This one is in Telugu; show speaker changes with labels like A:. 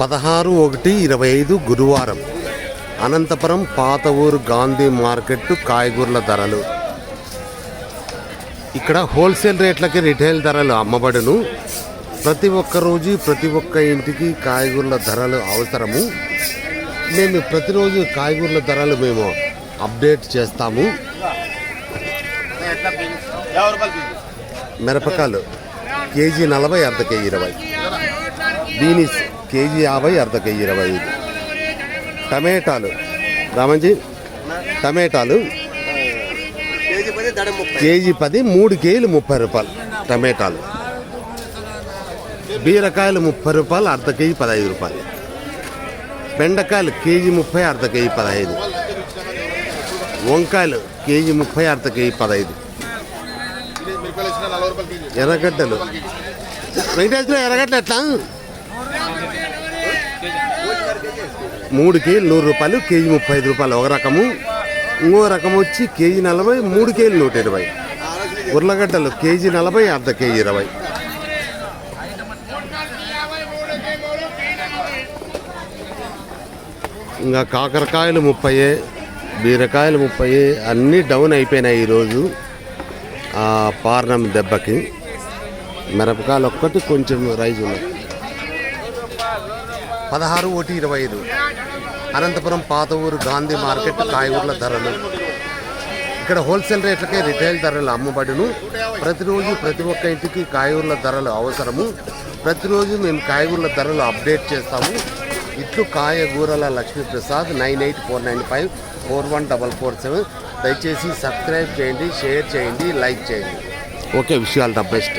A: పదహారు ఒకటి ఇరవై ఐదు గురువారం. అనంతపురం పాత ఊరు గాంధీ మార్కెట్ కాయగూరల ధరలు. ఇక్కడ హోల్సేల్ రేట్లకి రిటైల్ ధరలు అమ్మబడును. ప్రతి ఒక్క రోజు ప్రతి ఒక్క ఇంటికి కాయగూరల ధరలు అవసరము. మేము ప్రతిరోజు కాయగూరల ధరలు మేము అప్డేట్ చేస్తాము. మిరపకాయలు కేజీ నలభై అర్ధ కేజీ ఇరవై. బీనీస్ కేజీ యాభై అర్ధ కేజీ ఇరవై ఐదు. టమేటాలు. రామంజీ టమేటాలు.
B: కేజీ పది
A: కేజీ పది మూడు కేజీలు ముప్పై రూపాయలు టమేటాలు. బీరకాయలు ముప్పై రూపాయలు అర్ధ కేజీ పదహైదు రూపాయలు. బెండకాయలు కేజీ ముప్పై అర్ధ కేజీ పదహైదు. వంకాయలు కేజీ ముప్పై అర్ధ కేజీ పదహైదు. ఎర్రగడ్డలు. వెంకటేశ్వర ఎర్రగడ్డలు ఎట్లా? మూడు నూరు రూపాయలు కేజీ ముప్పై ఐదు రూపాయలు. ఒక రకము ఇంకో రకం వచ్చి కేజీ నలభై మూడు కేజీలు నూట ఇరవై. ఉర్లగడ్డలు కేజీ నలభై అర్ధ కేజీ ఇరవై. ఇంకా కాకరకాయలు ముప్పై బీరకాయలు ముప్పై అన్నీ డౌన్ అయిపోయినాయి ఈరోజు ఆ పార్నం దెబ్బకి. మిరపకాయలు ఒక్కటి కొంచెం రైజ్ ఉన్నాయి. పదహారు ఒకటి ఇరవై ఐదు అనంతపురం పాత ఊరు గాంధీ మార్కెట్ కాయగూరల ధరలు. ఇక్కడ హోల్సేల్ రేట్లకే రిటైల్ ధరలు అమ్మబడును. ప్రతిరోజు ప్రతి ఒక్క ఇంటికి కాయగూరల ధరలు అవసరము. ప్రతిరోజు మేము కాయగూరల ధరలు అప్డేట్ చేస్తాము. ఇట్లు కాయగూరల Lakshmiprasad nine eight four nine five four one double four seven. దయచేసి సబ్స్క్రైబ్ చేయండి షేర్ చేయండి లైక్ చేయండి. ఓకే విషయాలు ద బెస్ట్.